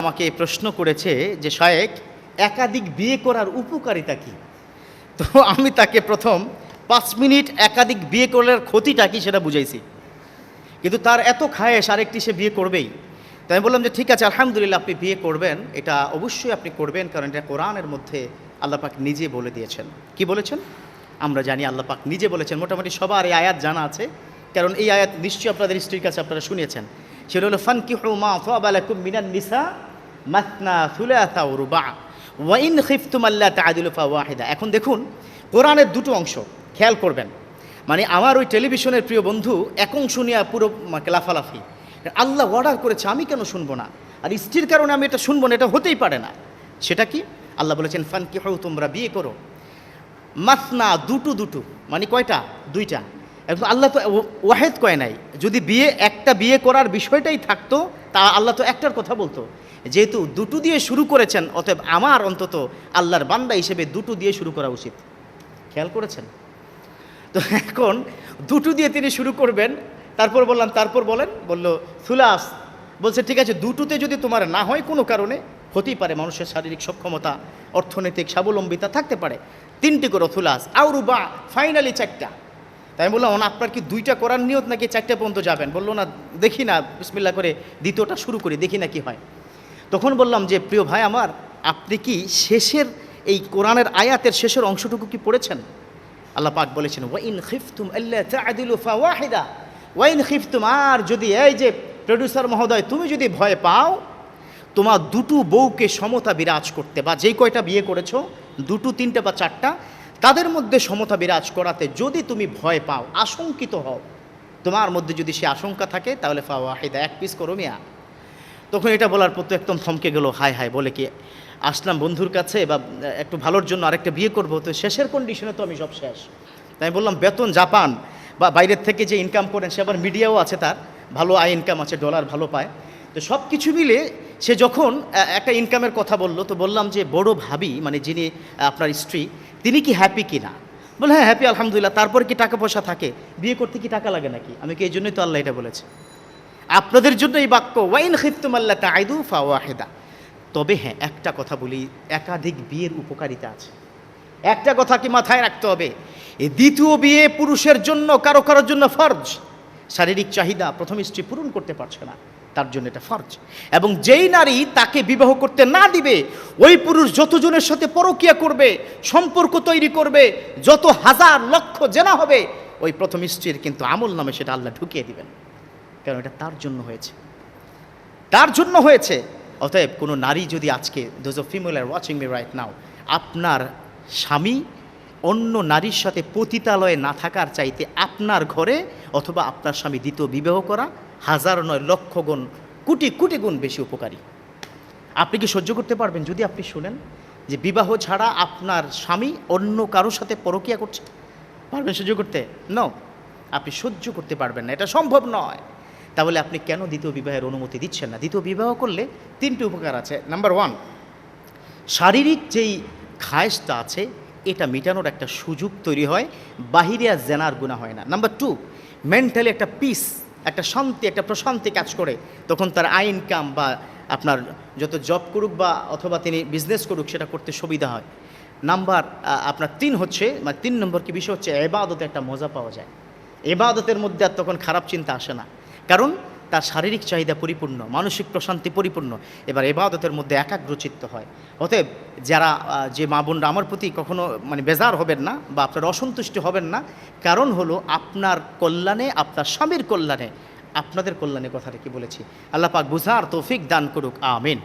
আমাকে প্রশ্ন করেছে যে, শায়েক, একাধিক বিয়ে করার উপকারিতা কি? তো আমি তাকে প্রথম পাঁচ মিনিট একাধিক বিয়ে করার ক্ষতিটা কি সেটা বুঝাইছি। কিন্তু তার এত খায়েশ আরেকটি সে বিয়ে করবেই। তাই আমি বললাম যে, ঠিক আছে, আলহামদুলিল্লাহ আপনি বিয়ে করবেন। এটা অবশ্যই আপনি করবেন, কারণ এটা কোরআনের মধ্যে আল্লাহ পাক নিজে বলে দিয়েছেন। কি বলেছেন? আমরা জানি আল্লাহ পাক নিজে বলেছেন। মোটামুটি সবার এই আয়াত জানা আছে, কারণ এই আয়াত নিশ্চয়ই আপনাদের স্ত্রীর কাছে আপনারা শুনেছেন সেটা হলো ফান কি মা ফাবালাকুম মিনান নিসা মাতনা সুলাসা রুবা। ওয়াইন খিফতুম আল্লাহ তাআদিলু ফাওয়াহিদা এখন দেখুন, কোরআনের দুটো অংশ, খেয়াল করবেন। মানে আমার ওই টেলিভিশনের প্রিয় বন্ধু এক অংশ নিয়ে পুরো আমাকে লাফালাফি। আল্লাহ অর্ডার করেছে, আমি কেন শুনব না? আর স্ত্রীর কারণে আমি এটা শুনব না, এটা হতেই পারে না। সেটা কি? আল্লাহ বলেছেন ফান কি তোমরা বিয়ে করো। মাসনা দুটো দুটো মানে কয়টা? দুইটা। আল্লাহ তো ওয়াহেদ কয় নাই। যদি বিয়ে, একটা বিয়ে করার বিষয়টাই থাকতো, তা আল্লাহ তো একটার কথা বলতো। যেহেতু দুটো দিয়ে শুরু করেছেন, অতএব আমার অন্তত আল্লাহর বান্দা হিসেবে দুটো দিয়ে শুরু করা উচিত। খেয়াল করেছেন? তো এখন দুটো দিয়ে তিনি শুরু করবেন, তারপর বললাম, তারপর বলেন, বলল, সুলাস। বলছে, ঠিক আছে, দুটোতে যদি তোমার না হয় কোনো কারণে, হতেই পারে, মানুষের শারীরিক সক্ষমতা, অর্থনৈতিক স্বাবলম্বিতা থাকতে পারে। তিনটি করো থুলাস আউরু বা ফাইনালি চারটা। তাই আমি বললাম "না, আপনার কি দুইটা করার নিয়ত নাকি চারটে পর্যন্ত যাবেন? বলল না দেখি না বিসমিল্লা করে দ্বিতীয়টা শুরু করি দেখি না কি হয়। তখন বললাম যে প্রিয় ভাই আমার আপনি কি শেষের এই কোরআনের আয়াতের শেষের অংশটুকু কি পড়েছেন? আল্লাহ পাক বলেছেন ওয়াইন খিফতুম ফাওয়াহিদা ওয়াইন খিফতুম আর যদি এই যে প্রডিউসার মহোদয় তুমি যদি ভয় পাও তোমার দুটো বউকে সমতা বিরাজ করতে বা যেই কয়টা বিয়ে করেছ দুটো তিনটা বা চারটা তাদের মধ্যে সমতা বিরাজ করাতে যদি তুমি ভয় পাও, আশঙ্কিত হও, তোমার মধ্যে যদি সে আশঙ্কা থাকে, তাহলে ফাওয়াহিদা এক পিস করো মিয়া। তখন এটা বলার পর তো একদম থমকে গেল হাই হাই বলে কি, আসলাম বন্ধুর কাছে বা একটু ভালোর জন্য আরেকটা বিয়ে করব, তো শেষের কন্ডিশনে তো আমি সব শেষ। তাই বললাম, বেতন জাপান বা বাইরের থেকে যে ইনকাম করেন, সে আবার মিডিয়াও আছে তার, ভালো আয় ইনকাম আছে ডলার ভালো পায়। তো সব কিছু মিলে সে যখন একটা ইনকামের কথা বলল, তো বললাম যে, বড় ভাবি মানে যিনি আপনার স্ত্রী, তিনি কি হ্যাপি কি না বলে হ্যাঁ হ্যাপি আলহামদুলিল্লাহ। তারপর কি টাকা পয়সা থাকে? বিয়ে করতে কি টাকা লাগে নাকি? আমি কি এই জন্যই তো আল্লাহ এটা বলেছে। আপনাদের জন্য এই বাক্য, ওয়াইন খিফতুম আল্লাহ তাইদু ফাওয়াহেদা। তবে হ্যাঁ একটা কথা বলি, একাধিক বিয়ের উপকারিতা আছে। একটা কথা কি মাথায় রাখতে হবে এই দ্বিতীয় বিয়ে পুরুষের জন্য, কারও কারোর জন্য ফরজ। শারীরিক চাহিদা প্রথম স্ত্রী পূরণ করতে পারছে না। তার জন্য এটা ফরজ। এবং যেই নারী তাকে বিবাহ করতে না দিবে, ওই পুরুষ যতজনের সাথে পরকিয়া করবে, সম্পর্ক তৈরি করবে, যত হাজার লক্ষ জেনা হবে, ওই প্রথম স্ত্রীর কিন্তু আমল নামে সেটা আল্লাহ ঢুকিয়ে দিবেন। কারণ এটা তার জন্য হয়েছে। তার জন্য হয়েছে। অতএব কোনো নারী যদি আজকে those of female are watching me right now আপনার স্বামী অন্য নারীর সাথে পতিতালয়ে না থাকার চাইতে আপনার ঘরে অথবা আপনার স্বামী দ্বিতীয় বিবাহ করা হাজার নয় লক্ষ গুণ, কোটি কোটি গুণ বেশি উপকারী। আপনি কি সহ্য করতে পারবেন যদি আপনি শুনেন যে বিবাহ ছাড়া আপনার স্বামী অন্য কারোর সাথে পরকিয়া করছে? পারবেন সহ্য করতে? ন আপনি সহ্য করতে পারবেন না, এটা সম্ভব নয়। তাহলে আপনি কেন দ্বিতীয় বিবাহের অনুমতি দিচ্ছেন না? দ্বিতীয় বিবাহ করলে তিনটি উপকার আছে। নাম্বার ওয়ান শারীরিক যেই খায়েশটা আছে, এটা মেটানোর একটা সুযোগ তৈরি হয়, বাহিরে আর জেনার গুণা হয় না। নাম্বার টু মেন্টালি একটা পিস একটা শান্তি, একটা প্রশান্তি কাজ করে। তখন তার আই ইনকাম বা আপনার যত জব করুক বা অথবা তিনি বিজনেস করুক, সেটা করতে সুবিধা হয়। নাম্বার আপনার তিন হচ্ছে মানে তিন নম্বর কি বিষয় হচ্ছে, এবাদতে একটা মজা পাওয়া যায়। এবাদতের মধ্যে আর তখন খারাপ চিন্তা আসে না। কারণ তার শারীরিক চাহিদা পরিপূর্ণ, মানসিক প্রশান্তি পরিপূর্ণ। এবার এবাদতের মধ্যে একাগ্রচিত্ত হয়। অতএব যারা যে মা বোনরা আমার প্রতি কখনো মানে বেজার হবেন না বা আপনার অসন্তুষ্টি হবেন না, কারণ হলো আপনার কল্যাণে, আপনার স্বামীর কল্যাণে, আপনাদের কল্যাণে কথাটা কি বলেছি? আল্লাহ পাক বুঝার তৌফিক দান করুক, আমিন।